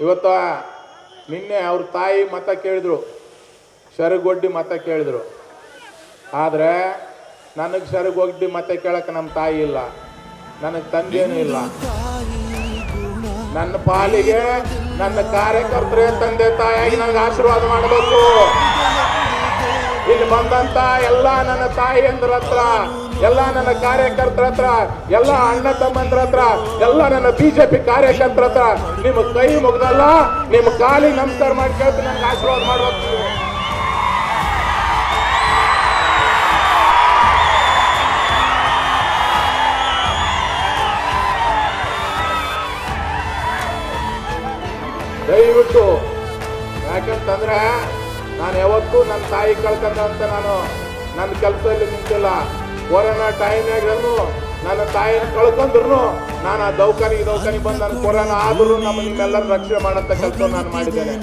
ಇವತ್ತ ನಿನ್ನೆ ಅವ್ರ ತಾಯಿ ಮತ ಕೇಳಿದ್ರು. ಸರಗೊಡ್ಡಿ ಮತ ಕೇಳಿದ್ರು. ಆದರೆ ನನಗೆ ಸರಗೊಡ್ಡಿ ಮತ ಕೇಳಕ್ಕೆ ನಮ್ಮ ತಾಯಿ ಇಲ್ಲ. ನನಗೆ ತಂದೆನೂ ಇಲ್ಲ. ನನ್ನ ಪಾಲಿಗೆ ನನ್ನ ಕಾರ್ಯಕರ್ತರೇ ತಂದೆ ತಾಯಿಯಾಗಿ ನನಗೆ ಆಶೀರ್ವಾದ ಮಾಡಬೇಕು. ಬಂದಂತ ಎಲ್ಲ ನನ್ನ ತಾಯಿಯಂದ್ರ ಹತ್ರ, ಎಲ್ಲ ನನ್ನ ಕಾರ್ಯಕರ್ತರ ಹತ್ರ, ಎಲ್ಲ ಅಣ್ಣ ತಮ್ಮಂದ್ರ ಹತ್ರ, ಎಲ್ಲ ನನ್ನ ಬಿಜೆಪಿ ಕಾರ್ಯಕರ್ತರ ಹತ್ರ, ನಿಮ್ಮ ಕೈ ಮುಗ್ದಲ್ಲ, ನಿಮ್ಮ ಕಾಲಿ ನಮಸ್ಕಾರ ಮಾಡಿ ಕೇಳ್ತೀನಿ, ನನಗೆ ಆಶೀರ್ವಾದ ಮಾಡ್ಬೇಕು ನೀವು. ದಯವಿಟ್ಟು ಯಾಕಂತಂದ್ರೆ ನಾನು ಯಾವತ್ತೂ ನನ್ನ ತಾಯಿ ಕಳ್ಕೊಂಡಂತ ನಾನು ನನ್ನ ಕೆಲಸದಲ್ಲಿ ನಿಂತಿಲ್ಲ. ಕೊರೋನಾ ಟೈಮ್ನಾಗೂ ನನ್ನ ತಾಯಿನ ಕಳ್ಕೊಂಡ್ರು ನಾನು ಆ ದೌಖಾನಿಗೆ ದೌಖಾನಿಗೆ ಬಂದು ನನ್ನ ಕೊರೋನಾ ಆದರೂ ನಮ್ಮ ನಿಮ್ಮೆಲ್ಲರೂ ರಕ್ಷಣೆ ಮಾಡೋಂಥ ಕೆಲಸ ನಾನು ಮಾಡಿದ್ದೇನೆ.